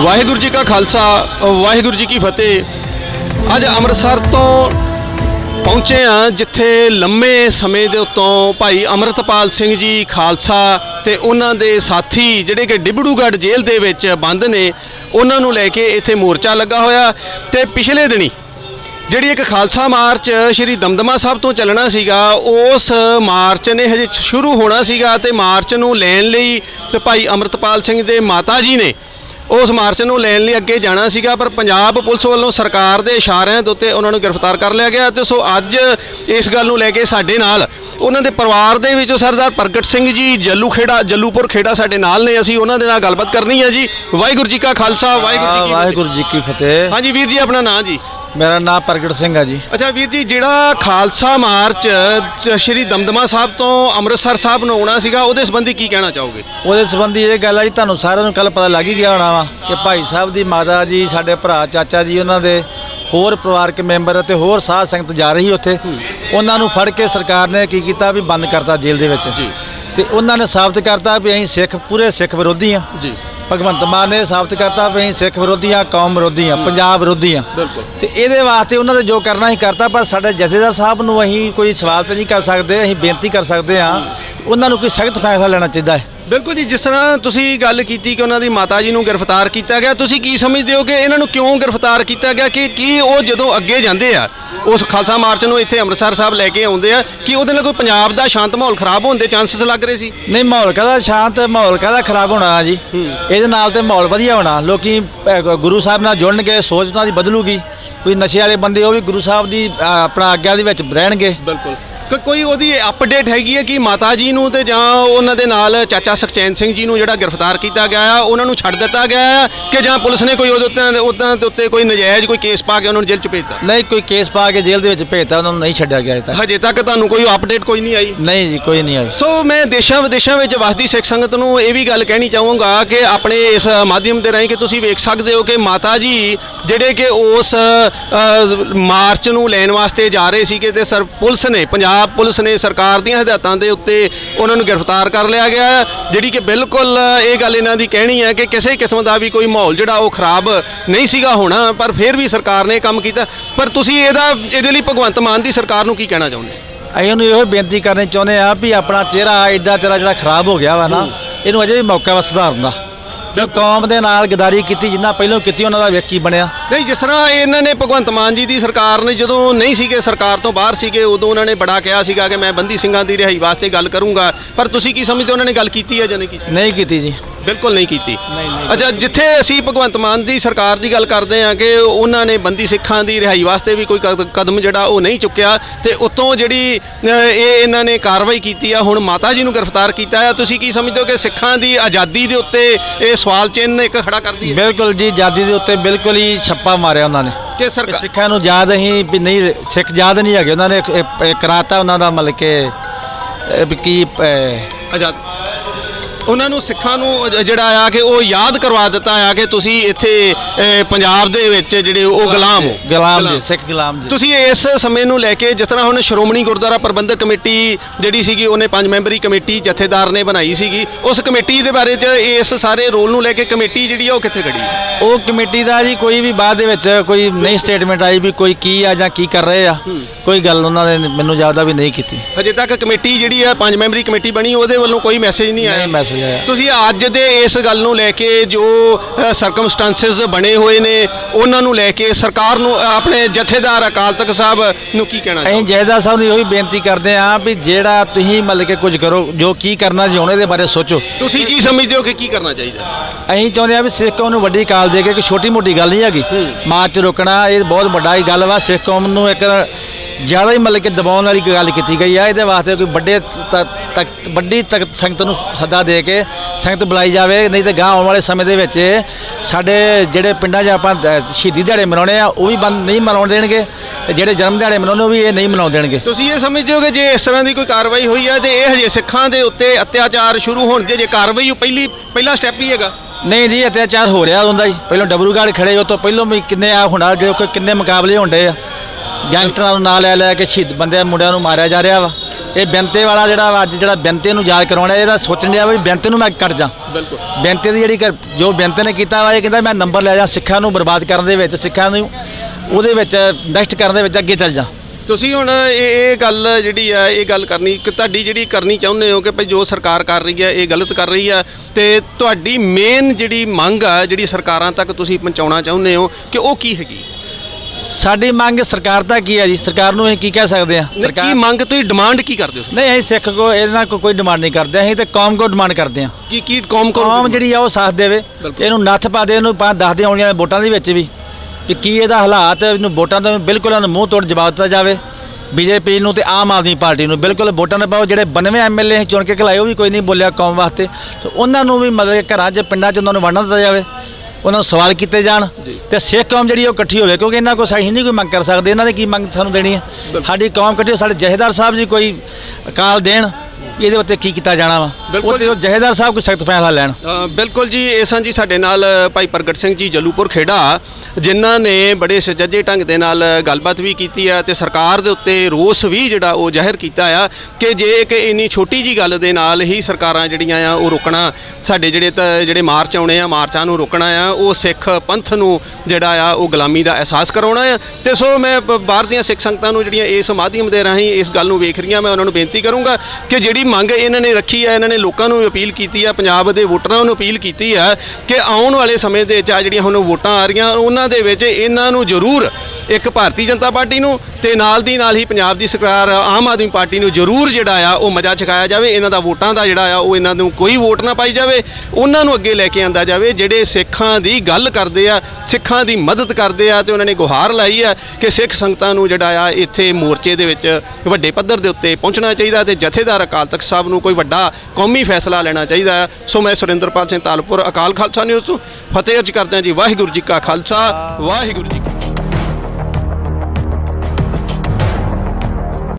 ਵਾਹਿਗੁਰੂ ਜੀ ਕਾ ਖਾਲਸਾ, ਵਾਹਿਗੁਰੂ ਜੀ ਕੀ ਫਤਿਹ। ਅੱਜ ਅੰਮ੍ਰਿਤਸਰ ਤੋਂ ਪਹੁੰਚੇ ਆ ਜਿੱਥੇ ਲੰਮੇ ਸਮੇਂ ਦੇ ਉੱਤੋਂ ਭਾਈ ਅਮਰਤਪਾਲ ਸਿੰਘ ਜੀ ਖਾਲਸਾ ਤੇ ਉਹਨਾਂ ਦੇ ਸਾਥੀ ਜਿਹੜੇ ਕਿ ਡਿਬੜੂਗੜ੍ਹ ਜੇਲ੍ਹ ਦੇ ਵਿੱਚ ਬੰਦ ਨੇ, ਉਹਨਾਂ ਨੂੰ ਲੈ ਕੇ ਇੱਥੇ ਮੋਰਚਾ ਲੱਗਾ ਹੋਇਆ ਤੇ ਪਿਛਲੇ ਦਿਨੀ ਜਿਹੜੀ ਇੱਕ ਖਾਲਸਾ ਮਾਰਚ ਸ਼੍ਰੀ ਦਮਦਮਾ ਸਾਹਿਬ ਤੋਂ ਚੱਲਣਾ ਸੀਗਾ, ਉਸ ਮਾਰਚ ਨੇ ਹਜੇ ਸ਼ੁਰੂ ਹੋਣਾ ਸੀਗਾ ਤੇ ਮਾਰਚ ਨੂੰ ਲੈਣ ਲਈ ਤੇ ਭਾਈ ਅਮਰਤਪਾਲ ਸਿੰਘ ਦੇ ਮਾਤਾ ਜੀ ਨੇ ਉਸ ਮਾਰਚ ਨੂੰ ਲੈਣ ਲਈ ਅੱਗੇ ਜਾਣਾ ਸੀਗਾ ਪਰ ਪੰਜਾਬ ਪੁਲਿਸ ਵੱਲੋਂ ਸਰਕਾਰ ਦੇ ਇਸ਼ਾਰਿਆਂ ਦੇ ਉੱਤੇ ਉਹਨਾਂ ਨੂੰ ਗ੍ਰਿਫਤਾਰ ਕਰ ਲਿਆ ਗਿਆ ਤੇ ਸੋ ਅੱਜ ਇਸ ਗੱਲ ਨੂੰ ਲੈ ਕੇ ਸਾਡੇ ਨਾਲ ਉਹਨਾਂ ਦੇ ਪਰਿਵਾਰ ਦੇ ਵਿੱਚੋਂ ਸਰਦਾਰ ਪ੍ਰਗਟ ਸਿੰਘ ਜੀ ਜੱਲੂ ਖੇੜਾ ਜੱਲੂਪੁਰ ਖੇੜਾ ਸਾਡੇ ਨਾਲ ਨੇ ਅਸੀਂ ਉਹਨਾਂ ਦੇ ਨਾਲ ਗੱਲਬਾਤ ਕਰਨੀ ਹੈ ਜੀ। ਵਾਹਿਗੁਰੂ ਜੀ ਕਾ ਖਾਲਸਾ ਵਾਹਿਗੁਰੂ ਜੀ ਕੀ ਫਤਿਹ। ਵਾਹਿਗੁਰੂ ਜੀ ਕੀ ਫਤਿਹ। ਹਾਂਜੀ ਵੀਰ ਜੀ ਆਪਣਾ ਨਾਂ ਜੀ। ਮੇਰਾ ਨਾਮ ਪ੍ਰਗਟ ਸਿੰਘ ਆ ਜੀ। ਅੱਛਾ ਵੀਰ ਜੀ ਜਿਹੜਾ ਖਾਲਸਾ ਮਾਰਚ ਚ ਸ਼੍ਰੀ ਦਮਦਮਾ ਸਾਹਿਬ ਤੋਂ ਅੰਮ੍ਰਿਤਸਰ ਸਾਹਿਬ ਨੂੰ ਆਉਣਾ ਸੀਗਾ ਉਹਦੇ ਸੰਬੰਧੀ ਕੀ ਕਹਿਣਾ ਚਾਹੋਗੇ? ਉਹਦੇ ਸੰਬੰਧੀ ਇਹ ਗੱਲ ਆ ਜੀ ਤੁਹਾਨੂੰ ਸਾਰਿਆਂ ਨੂੰ ਕੱਲ ਪਤਾ ਲੱਗ ਹੀ ਗਿਆ ਹੋਣਾ ਵਾ ਕਿ ਭਾਈ ਸਾਹਿਬ ਦੀ ਮਾਤਾ ਜੀ ਸਾਡੇ ਭਰਾ ਚਾਚਾ ਜੀ ਉਹਨਾਂ ਦੇ ਹੋਰ ਪਰਿਵਾਰਕ ਮੈਂਬਰ ਅਤੇ ਹੋਰ ਸਾਧ ਸੰਗਤ ਜਾ ਰਹੀ ਉੱਥੇ। ਉਹਨਾਂ ਨੂੰ ਫੜ ਕੇ ਸਰਕਾਰ ਨੇ ਕੀ ਕੀਤਾ ਵੀ ਬੰਦ ਕਰਤਾ ਜੇਲ੍ਹ ਦੇ ਵਿੱਚ। ਜੀ। ਤੇ ਉਹਨਾਂ ਨੇ ਸਾਬਤ ਕਰਤਾ ਵੀ ਅਸੀਂ ਸਿੱਖ ਪੂਰੇ ਸਿੱਖ ਵਿਰੋਧੀ ਆ। ਜੀ। ਭਗਵੰਤ ਮਾਨ ਨੇ ਸਾਬਤ ਕਰਤਾ ਵੀ ਅਸੀਂ ਸਿੱਖ ਵਿਰੋਧੀ ਆ ਕੌਮ ਵਿਰੋਧੀ ਆ ਪੰਜਾਬ ਵਿਰੋਧੀ ਆ ਬਿਲਕੁਲ। ਤੇ ਇਹਦੇ ਵਾਸਤੇ ਉਹਨਾਂ ਨੇ ਜੋ ਕਰਨਾ ਹੀ ਕਰਤਾ ਪਰ ਸਾਡੇ ਜਥੇਦਾਰ ਸਾਹਿਬ ਨੂੰ ਅਸੀਂ ਕੋਈ ਸਵਾਲ ਤੇ ਨਹੀਂ ਕਰ ਸਕਦੇ ਅਸੀਂ ਬੇਨਤੀ ਕਰ ਸਕਦੇ ਹਾਂ। ਉਹਨਾਂ ਨੂੰ ਕੋਈ ਸਖਤ ਫੈਸਲਾ ਲੈਣਾ ਚਾਹੀਦਾ ਹੈ। ਬਿਲਕੁਲ ਜੀ ਜਿਸ ਤਰ੍ਹਾਂ ਤੁਸੀਂ ਗੱਲ ਕੀਤੀ ਕਿ ਉਹਨਾਂ ਦੀ ਮਾਤਾ ਜੀ ਨੂੰ ਗ੍ਰਿਫਤਾਰ ਕੀਤਾ ਗਿਆ ਤੁਸੀਂ ਕੀ ਸਮਝਦੇ ਹੋ ਕਿ ਇਹਨਾਂ ਨੂੰ ਕਿਉਂ ਗ੍ਰਿਫਤਾਰ ਕੀਤਾ ਗਿਆ ਕਿ ਕੀ ਉਹ ਜਦੋਂ ਅੱਗੇ ਜਾਂਦੇ ਆ ਉਸ ਖਾਲਸਾ ਮਾਰਚ ਨੂੰ ਇੱਥੇ ਅੰਮ੍ਰਿਤਸਰ ਸਾਹਿਬ ਲੈ ਕੇ ਆਉਂਦੇ ਆ ਕਿ ਉਹਦੇ ਨਾਲ ਕੋਈ ਪੰਜਾਬ ਦਾ ਸ਼ਾਂਤ ਮਾਹੌਲ ਖਰਾਬ ਹੋਣ ਦੇ ਚਾਂਸਸ ਲੱਗ ਰਹੇ ਸੀ? ਨਹੀਂ ਮਾਹੌਲ ਕਾਹਦਾ ਸ਼ਾਂਤ ਮਾਹੌਲ ਕਾਹਦਾ ਖਰਾਬ ਹੋਣਾ ਜੀ? ਇਹਦੇ ਨਾਲ ਤੇ ਮਾਹੌਲ ਵਧੀਆ ਹੋਣਾ। ਲੋਕੀ ਗੁਰੂ ਸਾਹਿਬ ਨਾਲ ਜੁੜਨਗੇ ਸੋਚ ਉਹਨਾਂ ਦੀ ਬਦਲੂਗੀ। ਕੋਈ ਨਸ਼ੇ ਵਾਲੇ ਬੰਦੇ ਉਹ ਵੀ ਗੁਰੂ ਸਾਹਿਬ ਦੀ ਆਪਣਾ ਆਗਿਆ ਦੇ ਵਿੱਚ ਰਹਿਣਗੇ। ਬਿਲਕੁਲ। ਕੋਈ ਉਹਦੀ ਅਪਡੇਟ ਹੈਗੀ ਹੈ ਕਿ ਮਾਤਾ ਜੀ ਨੂੰ ਤੇ ਜਾਂ ਉਹਨਾਂ ਦੇ ਨਾਲ ਚਾਚਾ ਸੁਖਚੈਨ ਸਿੰਘ ਜੀ ਨੂੰ ਜਿਹੜਾ ਗ੍ਰਿਫਤਾਰ ਕੀਤਾ ਗਿਆ ਆ ਉਹਨਾਂ ਨੂੰ ਛੱਡ ਦਿੱਤਾ ਗਿਆ ਆ ਕਿ ਜਾਂ ਪੁਲਿਸ ਨੇ ਕੋਈ ਉਹਦੇ ਉੱਤੇ ਉਹਨਾਂ ਦੇ ਉੱਤੇ ਕੋਈ ਨਜਾਇਜ਼ ਕੋਈ ਕੇਸ ਪਾ ਕੇ ਉਹਨਾਂ ਨੂੰ ਜੇਲ੍ਹ ਚ ਭੇਜਤਾ ਨਹੀਂ ਕੋਈ ਕੇਸ ਪਾ ਕੇ ਜੇਲ੍ਹ ਦੇ ਵਿੱਚ ਭੇਜਤਾ ਉਹਨਾਂ ਨੂੰ ਨਹੀਂ ਛੱਡਿਆ ਗਿਆ ਤੱਕ। ਹਜੇ ਤੱਕ ਤੁਹਾਨੂੰ ਕੋਈ ਅਪਡੇਟ ਕੋਈ ਨਹੀਂ ਆਈ? ਨਹੀਂ ਜੀ ਕੋਈ ਨਹੀਂ ਆਈ। ਸੋ ਮੈਂ ਦੇਸ਼ਾਂ ਵਿਦੇਸ਼ਾਂ ਵਿੱਚ ਵਸਦੀ ਸਿੱਖ ਸੰਗਤ ਨੂੰ ਇਹ ਵੀ ਗੱਲ ਕਹਿਣੀ ਚਾਹੂੰਗਾ ਕਿ ਆਪਣੇ ਇਸ ਮਾਧਿਅਮ ਦੇ ਰਾਹੀਂ ਕਿ ਤੁਸੀਂ ਵੇਖ ਸਕਦੇ ਹੋ ਕਿ ਮਾਤਾ ਜੀ ਜਿਹੜੇ ਕਿ ਉਸ ਮਾਰਚ ਨੂੰ ਲੈਣ ਵਾਸਤੇ ਜਾ ਰਹੇ ਸੀਗੇ ਤੇ ਸਰ ਪੁਲਿਸ ਨੇ ਪੰਜਾਬ ਪੁਲਿਸ ਨੇ ਸਰਕਾਰ ਦੀਆਂ ਹਦਾਇਤਾਂ ਦੇ ਉੱਤੇ ਉਹਨਾਂ ਨੂੰ ਗ੍ਰਿਫਤਾਰ ਕਰ ਲਿਆ ਗਿਆ ਜਿਹੜੀ ਕਿ ਬਿਲਕੁਲ ਇਹ ਗੱਲ ਇਹਨਾਂ ਦੀ ਕਹਿਣੀ ਹੈ ਕਿ ਕਿਸੇ ਕਿਸਮ ਦਾ ਵੀ ਕੋਈ ਮਾਹੌਲ ਜਿਹੜਾ ਉਹ ਖਰਾਬ ਨਹੀਂ ਸੀਗਾ ਹੋਣਾ ਪਰ ਫਿਰ ਵੀ ਸਰਕਾਰ ਨੇ ਕੰਮ ਕੀਤਾ। ਪਰ ਤੁਸੀਂ ਇਹਦਾ ਇਹਦੇ ਲਈ ਭਗਵੰਤ ਮਾਨ ਦੀ ਸਰਕਾਰ ਨੂੰ ਕੀ ਕਹਿਣਾ ਚਾਹੁੰਦੇ? ਅਸੀਂ ਉਹਨੂੰ ਇਹੋ ਬੇਨਤੀ ਕਰਨੀ ਚਾਹੁੰਦੇ ਆ ਵੀ ਆਪਣਾ ਚਿਹਰਾ ਐਡਾ ਤੇਰਾ ਜਿਹੜਾ ਖਰਾਬ ਹੋ ਗਿਆ ਵਾ ਨਾ ਇਹਨੂੰ ਅਜੇ ਵੀ ਮੌਕਾ ਵਾ ਸੁਧਾਰਨ ਦਾ। ਵੀ ਕੌਮ ਦੇ ਨਾਲ ਗਦਾਰੀ ਕੀਤੀ ਜਿੰਨਾ ਪਹਿਲਾਂ ਕੀਤੀ ਉਹਨਾਂ ਦਾ ਵੇਖ ਬਣਿਆ। ਨਹੀਂ ਜਿਸ ਤਰ੍ਹਾਂ ਇਹਨਾਂ ਨੇ ਭਗਵੰਤ ਮਾਨ ਜੀ ਦੀ ਸਰਕਾਰ ਨੇ ਜਦੋਂ ਨਹੀਂ ਸੀਗੇ ਸਰਕਾਰ ਤੋਂ ਬਾਹਰ ਸੀਗੇ ਉਦੋਂ ਉਹਨਾਂ ਨੇ ਬੜਾ ਕਿਹਾ ਸੀਗਾ ਕਿ ਮੈਂ ਬੰਦੀ ਸਿੰਘਾਂ ਦੀ ਰਿਹਾਈ ਵਾਸਤੇ ਗੱਲ ਕਰੂੰਗਾ। ਪਰ ਤੁਸੀਂ ਕੀ ਸਮਝਦੇ ਹੋ ਉਹਨਾਂ ਨੇ ਗੱਲ ਕੀਤੀ ਹੈ ਜਾਂ ਨਹੀਂ ਕੀਤੀ? ਨਹੀਂ ਕੀਤੀ ਜੀ। ਬਿਲਕੁਲ ਨਹੀਂ ਕੀਤੀ। ਅੱਛਾ ਜਿੱਥੇ ਅਸੀਂ ਭਗਵੰਤ ਮਾਨ ਦੀ ਸਰਕਾਰ ਦੀ ਗੱਲ ਕਰਦੇ ਹਾਂ ਕਿ ਉਹਨਾਂ ਨੇ ਬੰਦੀ ਸਿੱਖਾਂ ਦੀ ਰਿਹਾਈ ਵਾਸਤੇ ਵੀ ਕੋਈ ਕਦ- ਕਦਮ ਜਿਹੜਾ ਉਹ ਨਹੀਂ ਚੁੱਕਿਆ ਤੇ ਉਤੋਂ ਜਿਹੜੀ ਇਹ ਇਹਨਾਂ ਨੇ ਕਾਰਵਾਈ ਕੀਤੀ ਆ ਹੁਣ ਮਾਤਾ ਜੀ ਨੂੰ ਗ੍ਰਿਫਤਾਰ ਕੀਤਾ ਆ ਤੁਸੀਂ ਕੀ ਸਮਝਦੇ ਹੋ ਕਿ ਸਿੱਖਾਂ ਦੀ ਆਜ਼ਾਦੀ ਦੇ ਉੱਤੇ ਇਹ ਸਵਾਲ ਚਿੰਨ੍ਹ ਇੱਕ ਖੜਾ ਕਰਦੀ ਹੈ ਬਿਲਕੁਲ ਜੀ ਆਜ਼ਾਦੀ ਦੇ ਉੱਤੇ ਬਿਲਕੁਲ ਹੀ ਛੱਪਾ ਮਾਰਿਆ ਉਹਨਾਂ ਨੇ। ਕਿ ਸਰਕਾਰ ਸਿੱਖਾਂ ਨੂੰ ਯਾਦ ਅਸੀਂ ਵੀ ਨਹੀਂ ਸਿੱਖ ਯਾਦ ਨਹੀਂ ਹੈਗੇ ਉਹਨਾਂ ਨੇ ਕਰਾਤਾ ਉਹਨਾਂ ਦਾ ਮਤਲਬ ਕਿ ਕੀ ਆਜ਼ਾਦ ਉਹਨਾਂ ਨੂੰ ਸਿੱਖਾਂ ਨੂੰ ਜ- ਜਿਹੜਾ ਆ ਕਿ ਉਹ ਯਾਦ ਕਰਵਾ ਦਿੱਤਾ ਆ ਕਿ ਤੁਸੀਂ ਇੱਥੇ ਅ, ਪੰਜਾਬ ਦੇ ਵਿੱਚ ਜਿਹੜੇ ਉਹ ਗੁਲਾਮ ਹੋ। ਗੁਲਾਮ ਜੀ ਸਿੱਖ ਗੁਲਾਮ ਜੀ। ਤੁਸੀਂ ਇਸ ਸਮੇਂ ਨੂੰ ਲੈ ਕੇ ਜਿਸ ਤਰ੍ਹਾਂ ਹੁਣ ਸ਼੍ਰੋਮਣੀ ਗੁਰਦੁਆਰਾ ਪ੍ਰਬੰਧਕ ਕਮੇਟੀ ਜਿਹੜੀ ਸੀਗੀ ਉਹਨੇ ਪੰਜ ਮੈਂਬਰੀ ਕਮੇਟੀ ਜਥੇਦਾਰ ਨੇ ਬਣਾਈ ਸੀਗੀ ਉਸ ਕਮੇਟੀ ਦੇ ਬਾਰੇ ਚ ਇਸ ਸਾਰੇ ਰੋਲ ਨੂੰ ਲੈ ਕੇ ਕਮੇਟੀ ਜਿਹੜੀ ਆ ਉਹ ਕਿੱਥੇ ਖੜੀ ਹੈ? ਉਹ ਕਮੇਟੀ ਦਾ ਜੀ ਕੋਈ ਵੀ ਬਾਅਦ ਦੇ ਵਿੱਚ ਕੋਈ ਨਹੀਂ ਸਟੇਟਮੈਂਟ ਆਈ ਵੀ ਕੋਈ ਕੀ ਆ ਜਾਂ ਕੀ ਕਰ ਰਹੇ ਆ ਕੋਈ ਗੱਲ ਉਹਨਾਂ ਨੇ ਮੈਨੂੰ ਜ਼ਿਆਦਾ ਵੀ ਨਹੀਂ ਕੀਤੀ। ਹਜੇ ਤੱਕ ਕਮੇਟੀ ਜਿਹੜੀ ਆ ਪੰਜ ਮੈਂਬਰੀ ਕਮੇਟੀ ਬਣੀ ਉਹਦੇ ਵੱਲੋਂ ਕੋਈ ਮੈਸੇਜ ਨਹੀਂ ਆਇਆ? ਨਹੀਂ ਆਇਆ ਤੁਸੀਂ ਅੱਜ ਦੇ ਇਸ ਗੱਲ ਨੂੰ ਲੈ ਕੇ ਜੋ ਸਰਕਮਸਟੈਂਸਸ ਬਣੇ ਹੋਏ ਨੇ ਉਹਨਾਂ ਨੂੰ ਲੈ ਕੇ ਸਰਕਾਰ ਨੂੰ ਆਪਣੇ ਜਥੇਦਾਰ ਅਕਾਲ ਤਖਤ ਸਾਹਿਬ ਨੂੰ ਕੀ ਕਹਿਣਾ ਅਸੀਂ ਚਾਹੁੰਦੇ ਜੈਦਾ ਸਾਹਿਬ ਨੂੰ ਇਹੋ ਬੇਨਤੀ ਕਰਦੇ ਹਾਂ ਵੀ ਜਿਹੜਾ ਤੁਸੀਂ ਮਤਲਬ ਕਿ ਕੁਝ ਕਰੋ ਜੋ ਕੀ ਕਰਨਾ ਹੁਣ ਇਹਦੇ ਬਾਰੇ ਸੋਚੋ। ਤੁਸੀਂ ਕੀ ਸਮਝਦੇ ਹੋ ਕਿ ਕੀ ਕਰਨਾ ਚਾਹੀਦਾ? ਅਸੀਂ ਚਾਹੁੰਦੇ ਹਾਂ ਵੀ ਸਿੱਖ ਕੌਮ ਨੂੰ ਵੱਡੀ ਕਾਲ ਦੇ ਕੇ ਕਿ ਛੋਟੀ ਮੋਟੀ ਗੱਲ ਨਹੀਂ ਹੈਗੀ। ਮਾਰਚ ਰੋਕਣਾ ਇਹ ਬਹੁਤ ਵੱਡਾ ਹੀ ਗੱਲ ਵਾ ਸਿੱਖ ਕੌਮ ਨੂੰ ਇੱਕ ਜ਼ਿਆਦਾ ਹੀ ਮਤਲਬ ਕਿ ਦਬਾਉਣ ਵਾਲੀ ਗੱਲ ਕੀਤੀ ਗਈ ਆ। ਇਹਦੇ ਵਾਸਤੇ ਕੋਈ ਵੱਡੇ ਤ- ਤਖਤ ਵੱਡੀ ਤਖਤ ਸੰਗਤ ਨੂੰ ਸੱਦਾ ਦੇ ਕੇ ਸੰਗਤ ਬੁਲਾਈ ਜਾਵੇ ਨਹੀਂ ਤੇ ਗਾਂ ਆਉਣ ਵਾਲੇ ਸਮੇਂ ਦੇ ਵਿੱਚ ਸਾਡੇ ਜਿਹੜੇ ਪਿੰਡਾਂ 'ਚ ਆਪਾਂ ਸ਼ਹੀਦੀ ਦਿਹਾੜੇ ਮਨਾਉਣੇ ਆ ਉਹ ਵੀ ਬੰਦ ਨਹੀਂ ਮਨਾਉਣ ਦੇਣਗੇ ਤੇ ਜਿਹੜੇ ਜਨਮ ਦਿਹਾੜੇ ਮਨਾਉਣੇ ਉਹ ਵੀ ਇਹ ਨਹੀਂ ਮਨਾਉਣ ਦੇਣਗੇ। ਤੁਸੀਂ ਇਹ ਸਮਝਦੇ ਹੋ ਕਿ ਜੇ ਇਸ ਤਰ੍ਹਾਂ ਦੀ ਕੋਈ ਕਾਰਵਾਈ ਹੋਈ ਹੈ ਤੇ ਇਹ ਹਜੇ ਸਿੱਖਾਂ ਦੇ ਉੱਤੇ ਅਤਿਆਚਾਰ ਸ਼ੁਰੂ ਹੋਣ ਦੀ ਜੇ ਕਾਰਵਾਈ ਉਹ ਪਹਿਲੀ ਪਹਿਲਾ ਸਟੈਪ ਹੀ ਹੈਗਾ? ਨਹੀਂ ਜੀ ਅਤਿਆਚਾਰ ਹੋ ਰਿਹਾ ਹੁੰਦਾ ਜੀ। ਪਹਿਲਾਂ ਡਬਰੂਗੜ੍ਹ ਖੜੇ ਹੋ ਤੋਂ ਪਹਿਲਾਂ ਵੀ ਕਿੰਨੇ ਆ ਹੋਣਾ ਜੇ ਕੋਈ ਕਿੰਨੇ ਮੁਕਾਬਲੇ ਹੁੰਦੇ ਆ। ਗੈਂਗਸਟਰਾਂ ਨੂੰ ਨਾਲ ਲੈ ਲੈ ਕੇ ਸ਼ਹੀਦ ਬੰਦੇ ਮੁੰਡਿਆਂ ਨੂੰ ਮਾਰਿਆ ਜਾ ਰਿਹਾ ਵਾ। ਇਹ ਬੈਂਤੇ ਵਾਲਾ ਜਿਹੜਾ ਵਾ ਅੱਜ ਜਿਹੜਾ ਬੈਂਤੇ ਨੂੰ ਯਾਦ ਕਰਾਉਣਾ ਇਹਦਾ ਸੋਚਣ ਡਿਆ ਵੀ ਬੈਂਤੇ ਨੂੰ ਮੈਂ ਕੱਟ ਜਾ। ਬਿਲਕੁਲ। ਬੈਂਤੇ ਦੀ ਜਿਹੜੀ ਜੋ ਬੈਂਤੇ ਨੇ ਕੀਤਾ ਵਾ ਇਹ ਕਹਿੰਦਾ ਮੈਂ ਨੰਬਰ ਲੈ ਜਾ ਸਿੱਖਾਂ ਨੂੰ ਬਰਬਾਦ ਕਰਨ ਦੇ ਵਿੱਚ ਸਿੱਖਾਂ ਨੂੰ ਉਹਦੇ ਵਿੱਚ ਨੈਕਸਟ ਕਰਨ ਦੇ ਵਿੱਚ ਅੱਗੇ ਚੱਲ ਜਾ। ਤੁਸੀਂ ਹੁਣ ਇਹ ਇਹ ਗੱਲ ਜਿਹੜੀ ਆ ਇਹ ਗੱਲ ਕਰਨੀ ਕਿ ਤੁਹਾਡੀ ਜਿਹੜੀ ਕਰਨੀ ਚਾਹੁੰਦੇ ਹੋ ਕਿ ਭਈ ਜੋ ਸਰਕਾਰ ਕਰ ਰਹੀ ਹੈ ਇਹ ਗਲਤ ਕਰ ਰਹੀ ਆ ਤੇ ਤੁਹਾਡੀ ਮੇਨ ਜਿਹੜੀ ਮੰਗ ਆ ਜਿਹੜੀ ਸਰਕਾਰਾਂ ਤੱਕ ਤੁਸੀਂ ਪਹੁੰਚਾਉਣਾ ਚਾਹੁੰਦੇ ਹੋ ਕਿ ਉਹ ਕੀ ਹੈਗੀ? ਸਾਡੀ ਮੰਗ ਸਰਕਾਰ ਦਾ ਕੀ ਹੈ ਜੀ? ਸਰਕਾਰ ਨੂੰ ਅਸੀਂ ਕੀ ਕਹਿ ਸਕਦੇ ਆ ਕੀ ਮੰਗ ਤੁਸੀਂ ਡਿਮਾਂਡ ਕੀ ਕਰਦੇ ਹੋ ਨਹੀਂ ਅਸੀਂ ਸਿੱਖ ਕੋ ਇਹਦੇ ਨਾਲ ਕੋ- ਕੋਈ ਡਿਮਾਂਡ ਨਹੀਂ ਕਰਦੇ। ਅਸੀਂ ਤੇ ਕੌਮ ਕੋ ਡਿਮਾਂਡ ਕਰਦੇ ਆ ਕੀ ਕੀ ਕੌਮ ਕੌਮ ਕੌਮ ਜਿਹੜੀ ਆ ਉਹ ਸਾਥ ਦੇਵੇ। ਤੇ ਇਹਨੂੰ ਨੱਥ ਪਾ ਦੇ ਇਹਨੂੰ ਪਾ ਦੱਸਦੇ ਆਉਣ ਵਾਲੇ ਵੋਟਾਂ ਦੇ ਵਿੱਚ ਵੀ। ਕਿ ਕੀ ਇਹਦਾ ਹਾਲਾਤ ਇਹਨੂੰ ਵੋਟਾਂ ਤੋਂ ਬਿਲਕੁਲ ਇਹਨੂੰ ਮੂੰਹ ਤੋੜ ਜਵਾਬ ਦਿੱਤਾ ਜਾਵੇ। ਬੀਜੇਪੀ ਨੂੰ ਤੇ ਆਮ ਆਦਮੀ ਪਾਰਟੀ ਨੂੰ ਬਿਲਕੁਲ ਵੋਟਾਂ ਦੇ ਪਾਓ। ਜਿਹੜੇ 92 ਐਮਐਲਏ ਅਸੀਂ ਚੁਣ ਕੇ ਖਲਾਏ ਉਹ ਵੀ ਕੋਈ ਨਹੀਂ ਬੋਲਿਆ ਕੌਮ ਵਾਸਤੇ। ਤੇ ਉਹਨਾਂ ਨੂੰ ਵੀ ਮਤਲਬ ਕਿ ਘਰਾਂ 'ਚ ਪਿੰਡਾਂ 'ਚ ਉਹਨਾਂ ਨੂੰ ਵੰਡਣ ਦਿੱਤਾ ਜਾਵੇ। ਉਹਨਾਂ ਨੂੰ ਸਵਾਲ ਕੀਤੇ ਜਾਣ ਤੇ ਸਿੱਖ ਕੌਮ ਜਿਹੜੀ ਉਹ ਇਕੱਠੀ ਹੋਵੇ ਕਿਉਂਕਿ ਇਹਨਾਂ ਕੋਲ ਸਹੀ ਨਹੀਂ ਕੋਈ ਮੰਗ ਕਰ ਸਕਦੇ ਇਹਨਾਂ ਨੇ ਕੀ ਮੰਗ ਸਾਨੂੰ ਦੇਣੀ ਹੈ? ਸਾਡੀ ਕੌਮ ਇਕੱਠੀ ਸਾਡੇ ਜਹੇਦਾਰ ਸਾਹਿਬ ਜੀ ਕੋਈ ਅਕਾਲ ਦੇਣ ਇਹਦੇ ਉੱਤੇ ਕੀ ਕੀਤਾ ਜਾਣਾ ਵਾ? ਬਿਲਕੁਲ ਉਹ ਤੇ ਉਹ ਜਹੇਦਾਰ ਸਾਹਿਬ ਕੋਈ ਸਖਤ ਫੈਸਲਾ ਲੈਣ। ਅ, ਬਿਲਕੁਲ ਜੀ ਇਹ ਸਨ ਜੀ ਸਾਡੇ ਨਾਲ ਭਾਈ ਪ੍ਰਗਟ ਸਿੰਘ ਜੀ ਜਲੂਪੁਰ ਖੇੜਾ ਜਿਨ੍ਹਾਂ ਨੇ ਬੜੇ ਸੁਚੱਜੇ ਢੰਗ ਦੇ ਨਾਲ ਗੱਲਬਾਤ ਵੀ ਕੀਤੀ ਆ ਤੇ ਸਰਕਾਰ ਦੇ ਉੱਤੇ ਰੋਸ ਵੀ ਜਿਹੜਾ ਉਹ ਜ਼ਾਹਿਰ ਕੀਤਾ ਆ ਕਿ ਜੇ ਕਿ ਇੰਨੀ ਛੋਟੀ ਜੀ ਗੱਲ ਦੇ ਨਾਲ ਹੀ ਸਰਕਾਰਾਂ ਜਿਹੜੀਆਂ ਆ ਉਹ ਰੋਕਣਾ ਸਾਡੇ ਜਿਹੜੇ ਤਾਂ ਜਿਹੜੇ ਮਾਰਚ ਆਉਣੇ ਆ ਮਾਰਚਾਂ ਨੂੰ ਰੋਕਣਾ ਆ ਉਹ ਸਿੱਖ ਪੰਥ ਨੂੰ ਜਿਹੜਾ ਆ ਉਹ ਗੁਲਾਮੀ ਦਾ ਅਹਿਸਾਸ ਕਰਾਉਣਾ ਆ। ਤੇ ਸੋ ਮੈਂ ਬ- ਬਾਹਰ ਦੀਆਂ ਸਿੱਖ ਸੰਗਤਾਂ ਨੂੰ ਜਿਹੜੀਆਂ ਇਸ ਮਾਧਿਅਮ ਦੇ ਰਾਹੀਂ ਇਸ ਗੱਲ ਨੂੰ ਵੇਖ ਰਹੀਆਂ ਮੈਂ ਉਹਨਾਂ ਨੂੰ ਬੇਨਤੀ ਕਰੂੰਗਾ ਕਿ ਜਿਹੜੀ ਮੰਗ ਇਹਨਾਂ ਨੇ ਰੱਖੀ ਹੈ, ਇਹਨਾਂ ਨੇ ਲੋਕਾਂ ਨੂੰ ਅਪੀਲ ਕੀਤੀ ਆ ਪੰਜਾਬ ਦੇ ਵੋਟਰਾਂ ਨੂੰ ਅਪੀਲ ਕੀਤੀ ਹੈ ਕਿ ਆਉਣ ਵਾਲੇ ਸਮੇਂ ਦੇ ਵਿੱਚ ਆ ਜਿਹੜੀਆਂ ਹੁਣ ਵੋਟਾਂ ਆ ਰਹੀਆਂ, ਉਹਨਾਂ ਦੇ ਵਿੱਚ ਇਹਨਾਂ ਨੂੰ ਜ਼ਰੂਰ ਇੱਕ ਭਾਰਤੀ ਜਨਤਾ ਪਾਰਟੀ ਨੂੰ ਤੇ ਨਾਲ ਦੀ ਨਾਲ ਹੀ ਪੰਜਾਬ ਦੀ ਸਰਕਾਰ, ਆਮ ਆਦਮੀ ਪਾਰਟੀ ਨੂੰ ਜ਼ਰੂਰ ਜਿਹੜਾ ਆ ਉਹ ਮਜ਼ਾ ਚਕਾਇਆ ਜਾਵੇ, ਇਹਨਾਂ ਦਾ ਵੋਟਾਂ ਦਾ ਜਿਹੜਾ ਆ ਉਹ ਇਹਨਾਂ ਨੂੰ ਕੋਈ ਵੋਟ ਨਾ ਪਾਈ ਜਾਵੇ, ਉਹਨਾਂ ਨੂੰ ਅੱਗੇ ਲੈ ਕੇ ਆਂਦਾ ਜਾਵੇ, ਜਿਹੜੇ ਸਿੱਖਾਂ ਦੀ ਗੱਲ ਕਰਦੇ ਆ, ਸਿੱਖਾਂ ਦੀ ਮਦਦ ਕਰਦੇ ਆ ਤੇ ਉਹਨਾਂ ਨੇ ਗੁਹਾਰ ਲਾਈ ਆ ਕਿ ਸਿੱਖ ਸੰਗਤਾਂ ਨੂੰ ਜਿਹੜਾ ਆ ਇੱਥੇ ਮੋਰਚੇ ਦੇ ਵਿੱਚ ਵੱਡੇ ਪੱਧਰ ਦੇ ਉੱਤੇ ਪਹੁੰਚਣਾ ਚਾਹੀਦਾ ਤੇ ਜਥੇਦਾਰ ਅਕਾਲ ਤਖਤ ਸਾਹਿਬ ਨੂੰ ਕੋਈ ਵੱਡਾ ਕੌਮੀ ਫੈਸਲਾ ਲੈਣਾ ਚਾਹੀਦਾ ਹੈ। ਸੋ ਮੈਂ ਸੁਰਿੰਦਰਪਾਲ ਸਿੰਘ ਤਾਲਪੁਰ, ਅਕਾਲ ਖਾਲਸਾ ਨਿਊਜ਼ ਤੋਂ ਫਤਿਹ ਅਰਜ ਕਰਦਾ ਜੀ, ਵਾਹਿਗੁਰੂ ਜੀ ਕਾ ਖਾਲਸਾ, ਵਾਹਿਗੁਰੂ ਜੀ